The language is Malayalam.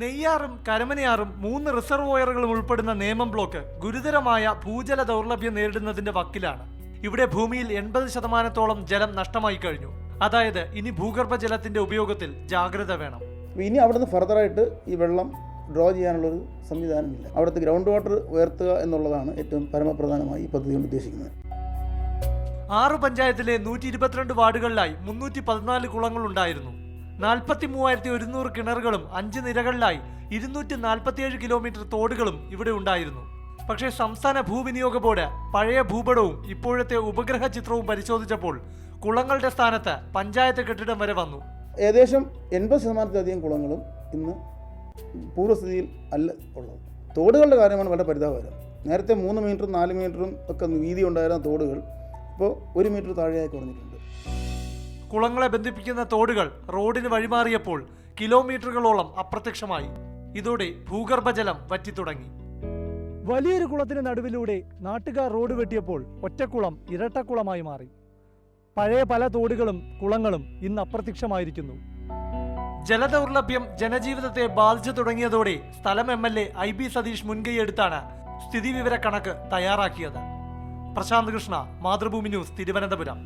നെയ്യാറും കരമനയാറും മൂന്ന് റിസർവോയറുകളും ഉൾപ്പെടുന്ന നേമം ബ്ലോക്ക് ഗുരുതരമായ ഭൂജല ദൗർലഭ്യം നേരിടുന്നതിന്റെ വക്കിലാണ്. ഇവിടെ ഭൂമിയിൽ എൺപത് ശതമാനത്തോളം ജലം നഷ്ടമായി കഴിഞ്ഞു. അതായത് ഇനി ഭൂഗർഭ ജലത്തിന്റെ ഉപയോഗത്തിൽ ജാഗ്രത വേണം. ഇനി അവിടുന്ന് ഫർദറായിട്ട് ഈ വെള്ളം ഡ്രോ ചെയ്യാനുള്ളൊരു സംവിധാനമില്ല. അവിടുത്തെ ഗ്രൗണ്ട് വാട്ടർ ഉയർത്തുക എന്നുള്ളതാണ് ഏറ്റവും പരമപ്രധാനമായി ഈ പദ്ധതി കൊണ്ട് ഉദ്ദേശിക്കുന്നത്. ആറ് പഞ്ചായത്തിലെ നൂറ്റി ഇരുപത്തിരണ്ട് വാർഡുകളിലായി മുന്നൂറ്റി പതിനാല് കുളങ്ങളുണ്ടായിരുന്നു നാൽപ്പത്തി മൂവായിരത്തി ഒരുന്നൂറ് കിണറുകളും അഞ്ച് നിരകളിലായി ഇരുന്നൂറ്റി നാൽപ്പത്തിയേഴ് കിലോമീറ്റർ തോടുകളും ഇവിടെ ഉണ്ടായിരുന്നു. പക്ഷേ സംസ്ഥാന ഭൂവിനിയോഗ ബോർഡ് പഴയ ഭൂപടവും ഇപ്പോഴത്തെ ഉപഗ്രഹ ചിത്രവും പരിശോധിച്ചപ്പോൾ കുളങ്ങളുടെ സ്ഥാനത്ത് പഞ്ചായത്ത് കെട്ടിടം വരെ വന്നു. ഏകദേശം എൺപത് ശതമാനത്തിലധികം കുളങ്ങളും ഇന്ന് പൂർവസ്ഥിതിയിൽ അല്ല ഉള്ളത്. തോടുകളുടെ കാര്യമാണ് വളരെ പരിതാപകരം. നേരത്തെ മൂന്ന് മീറ്ററും നാല് മീറ്ററും ഒക്കെ വീതി ഉണ്ടായിരുന്ന തോടുകൾ ഇപ്പോൾ ഒരു മീറ്റർ താഴെയായി കുറഞ്ഞിട്ടുണ്ട്. കുളങ്ങളെ ബന്ധിപ്പിക്കുന്ന തോടുകൾ റോഡിന് വഴിമാറിയപ്പോൾ കിലോമീറ്ററുകളോളം അപ്രത്യക്ഷമായി. ഇതോടെ ഭൂഗർഭജലം വറ്റിത്തുടങ്ങി. വലിയൊരു കുളത്തിന് നടുവിലൂടെ നാട്ടുകാർ റോഡ് വെട്ടിയപ്പോൾ ഒറ്റക്കുളം ഇരട്ടക്കുളമായി മാറി. പഴയ പല തോടുകളും കുളങ്ങളും ഇന്ന് അപ്രത്യക്ഷമായിരിക്കുന്നു. ജലദൗർലഭ്യം ജനജീവിതത്തെ ബാധിച്ചു തുടങ്ങിയതോടെ സ്ഥലം M L A I B Satheesh മുൻകൈയെടുത്താണ് സ്ഥിതിവിവര കണക്ക് തയ്യാറാക്കിയത്. പ്രശാന്ത് കൃഷ്ണ മാതൃഭൂമി ന്യൂസ് തിരുവനന്തപുരം.